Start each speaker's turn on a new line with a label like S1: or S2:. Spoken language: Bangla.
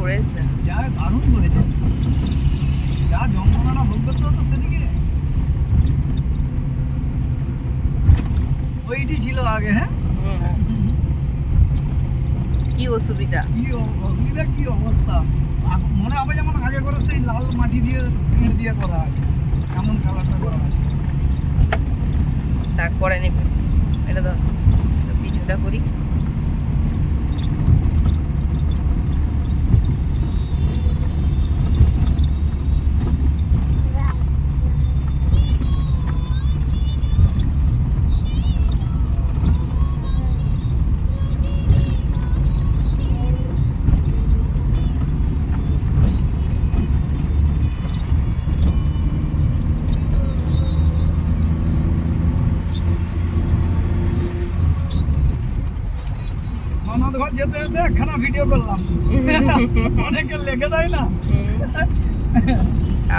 S1: করেছে।
S2: যা দারুণ করেছে। যা যন্ত্রণাটা ভোগ করতে হতো সেদিকে। ওইটি ছিল আগে হ্যাঁ?
S1: কি অসুবিধা?
S2: কি অসুবিধা কি অবস্থা? মনে হবে যেমন আগে করে সেই লাল মাটি দিয়ে ইট দিয়ে করা আছে। এমন কালারটা করা আছে।
S1: তারপরে নিবি। এটা ধর তো পিঠুটা করি।
S2: ননদ ঘর যেতে যেতে একখানা ভিডিও করলাম অনেকে লেগে দেয় না।